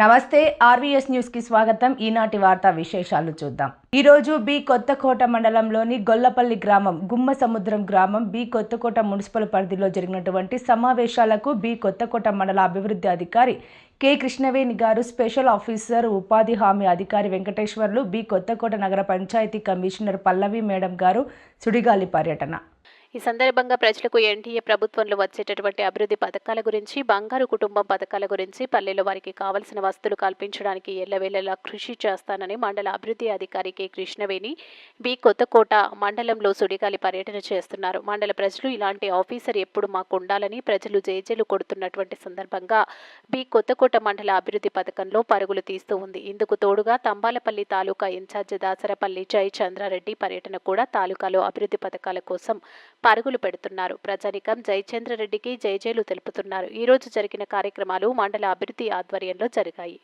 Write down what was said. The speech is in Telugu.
నమస్తే ఆర్వీఎస్ న్యూస్కి స్వాగతం. ఈనాటి వార్తా విశేషాలు చూద్దాం. ఈ రోజు బి కొత్తకోట మండలంలోని గొల్లపల్లి గ్రామం గుమ్మ సముద్రం గ్రామం బి కొత్తకోట మున్సిపల్ పరిధిలో జరిగినటువంటి సమావేశాలకు బి కొత్తకోట మండల అభివృద్ధి అధికారి కె కృష్ణవేణి గారు స్పెషల్ ఆఫీసర్ ఉపాధి హామీ అధికారి వెంకటేశ్వర్లు బి కొత్తకోట నగర పంచాయతీ కమిషనర్ పల్లవి మేడం గారు సుడిగాలి పర్యటన. ఈ సందర్భంగా ప్రజలకు ఎన్డీఏ ప్రభుత్వంలో వచ్చేటటువంటి అభివృద్ధి పథకాల గురించి బంగారు కుటుంబం పథకాల గురించి పల్లెలో వారికి కావలసిన వస్తువులు కల్పించడానికి ఎల్లవేళలా కృషి చేస్తానని మండల అభివృద్ధి అధికారి కె. కృష్ణవేణి బి. కొత్తకోట మండలంలో సుడిగాలి పర్యటన చేస్తున్నారు. మండల ప్రజలు ఇలాంటి ఆఫీసర్ ఎప్పుడు మాకు ఉండాలని ప్రజలు జేజేలు కొడుతున్నటువంటి సందర్భంగా బి. కొత్తకోట మండల అభివృద్ధి పథకంలో పరుగులు తీస్తూ ఉంది. ఇందుకు తోడుగా తంబాలపల్లి తాలూకా ఇన్ఛార్జ్ దాసరపల్లి జై చంద్రారెడ్డి పర్యటన కూడా తాలూకాలో అభివృద్ధి పథకాల కోసం పరుగులు పెడుతున్నారు. ప్రజానికం జయచంద్రరెడ్డికి జైజేలు తెలుపుతున్నారు. ఈ రోజు జరిగిన కార్యక్రమాలు మండల అభివృద్ధి ఆధ్వర్యంలో జరిగాయి.